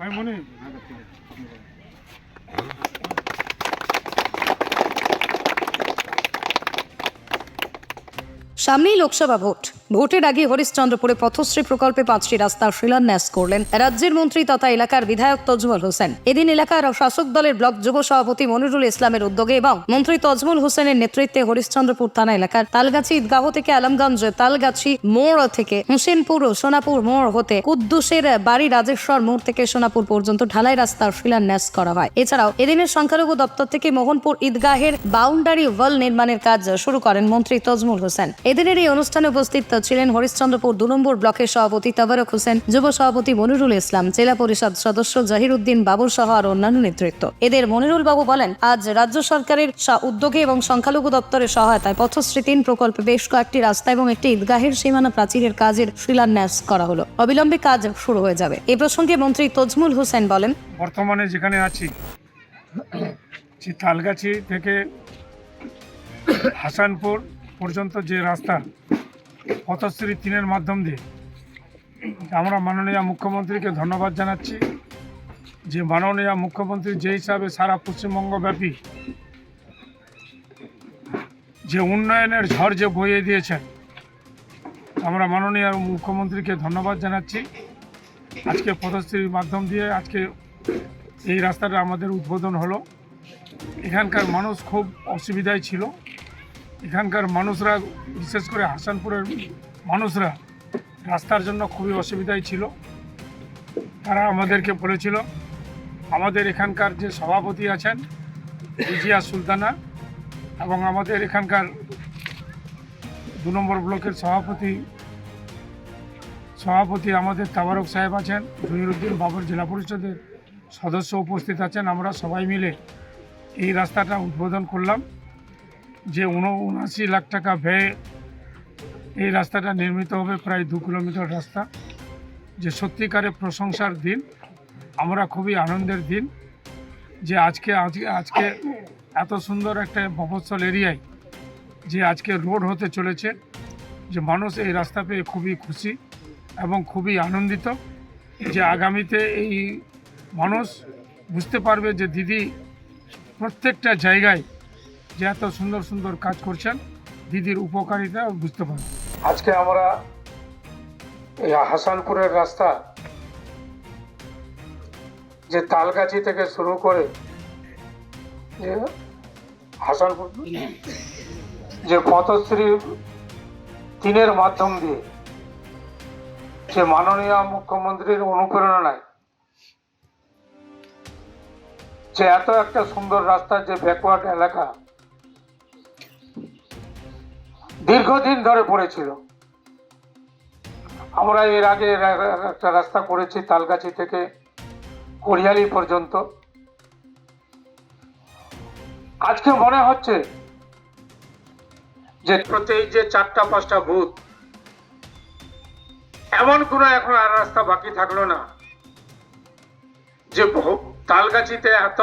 আমি মনে সামনেই লোকসভা ভোট। ভোটের আগে হরিশ্চন্দ্রপুরে পথশ্রী প্রকল্পে পাঁচটি রাস্তার শিলান্যাস করলেন রাজ্যের মন্ত্রী তথা এলাকার বিধায়ক তজমুল হোসেন। এদিন এলাকার শাসক দলের ব্লক যুব সভাপতি মনিরুল ইসলামের উদ্যোগে এবং মন্ত্রী তজমুল হোসেনের নেতৃত্বে হরিশ্চন্দ্রপুর থানা এলাকার তালগাছি ঈদগাহ থেকে আলমগঞ্জ, তালগাছি মোড় থেকে হুসেনপুর ও সোনাপুর মোড় হতে কুদ্দুসের বাড়ি রাজেশ্বর মোড় থেকে সোনাপুর পর্যন্ত ঢালাই রাস্তার শিলান্যাস করা হয়। এছাড়াও এদিনের সংখ্যালঘু দপ্তর থেকে মোহনপুর ঈদগাহের বাউন্ডারি ওয়াল নির্মাণের কাজ শুরু করেন মন্ত্রী তজমুল হোসেন। এদিনের এই অনুষ্ঠানে উপস্থিত ছিলেন হরিশ্চন্দ্রপুর দু নম্বর ব্লকের সভাপতি তাবারক হোসেন, যুব সভাপতি মনিরুল ইসলাম, জেলা পরিষদ সদস্য জাহির উদ্দিন বাবুর সহ আর অন্যান্য নেতৃত্ব। এদের মনিরুল বাবু বলেন, আজ রাজ্য সরকারের উদ্যোগে এবং সংখ্যালঘু দপ্তরের সহায়তায় পথশ্রী তিন প্রকল্পে বেশ কয়েকটি রাস্তা এবং একটি ঈদগাহের সীমানা প্রাচীরের কাজের শিলান্যাস করা হলো। অবিলম্বে কাজ শুরু হয়ে যাবে। এ প্রসঙ্গে মন্ত্রী তজমুল হোসেন বলেন, বর্তমানে যেখানে আছি তালগাছি থেকে হাসানপুর পর্যন্ত যে রাস্তা পথশ্রী তিনের মাধ্যম দিয়ে আমরা মাননীয় মুখ্যমন্ত্রীকে ধন্যবাদ জানাচ্ছি যে মাননীয় মুখ্যমন্ত্রী যে হিসাবে সারা পশ্চিমবঙ্গব্যাপী যে উন্নয়নের ঝড় যে বইয়ে দিয়েছেন, আমরা মাননীয় মুখ্যমন্ত্রীকে ধন্যবাদ জানাচ্ছি। আজকে পদশ্রীর মাধ্যম দিয়ে আজকে এই রাস্তাটা আমাদের উদ্বোধন হলো। এখানকার মানুষ খুব অসুবিধায় ছিল। এখানকার মানুষরা, বিশেষ করে হাসানপুরের মানুষরা রাস্তার জন্য খুবই অসুবিধায় ছিল। তারা আমাদেরকে বলেছিল, আমাদের এখানকার যে সভাপতি আছেন রিজিয়া সুলতানা এবং আমাদের এখানকার দু নম্বর ব্লকের সভাপতি সভাপতি আমাদের তাবারক সাহেব আছেন, জহিরুদ্দিন বাবর জেলা পরিষদের সদস্য উপস্থিত আছেন। আমরা সবাই মিলে এই রাস্তাটা উদ্বোধন করলাম। যে উনআশি লাখ টাকা ব্যয়ে এই রাস্তাটা নির্মিত হবে, প্রায় দু কিলোমিটার রাস্তা। যে সত্যিকারের প্রশংসার দিন, আমরা খুবই আনন্দের দিন। যে আজকে আজকে আজকে এত সুন্দর একটা মফস্বল এরিয়ায় যে আজকে রোড হতে চলেছে, যে মানুষ এই রাস্তা পেয়ে খুবই খুশি এবং খুবই আনন্দিত যে আগামীতে এই মানুষ বুঝতে পারবে যে দিদি প্রত্যেকটা জায়গায় যে এত সুন্দর সুন্দর কাজ করছেন, দিদির উপকারিতা বুঝতে পারবে। আজকে আমরা এই হাসানপুরের রাস্তা যে তালগাছি থেকে শুরু করে যে হাসানপুর যে পথশ্রী তিনের মাধ্যম দিয়ে যে মাননীয় মুখ্যমন্ত্রীর অনুপ্রেরণায় যে এত একটা সুন্দর রাস্তা যে ব্যাকওয়ার্ড এলাকা দীর্ঘদিন ধরে পড়েছিল। আমরা এর আগে একটা রাস্তা করেছি তালগাছি থেকে করিয়ালি পর্যন্ত। আজকে মনে হচ্ছে যে এই যে চারটা, পাঁচটা বুথ এমন কোনো এখন আর রাস্তা বাকি থাকল না যে তালগাছিতে এত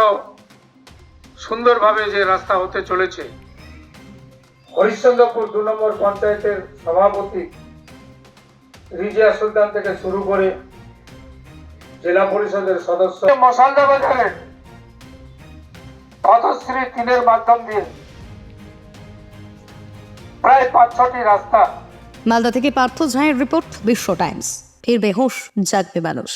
সুন্দরভাবে যে রাস্তা হতে চলেছে। হরিশ্চন্দ্রপুর দু নম্বর পঞ্চায়েতের সভাপতি রিজিয়া সুলতান থেকে শুরু করে জেলা পরিষদের সদস্য। মশালদা বাজারের পথশ্রী তিনের মাধ্যম দিয়ে প্রায় পাঁচ ছটি রাস্তা। মালদা থেকে পার্থ ঝাঁয়ের রিপোর্ট বিশ্ব টাইমস। ফিরবে হুঁশ জাগবে মানুষ।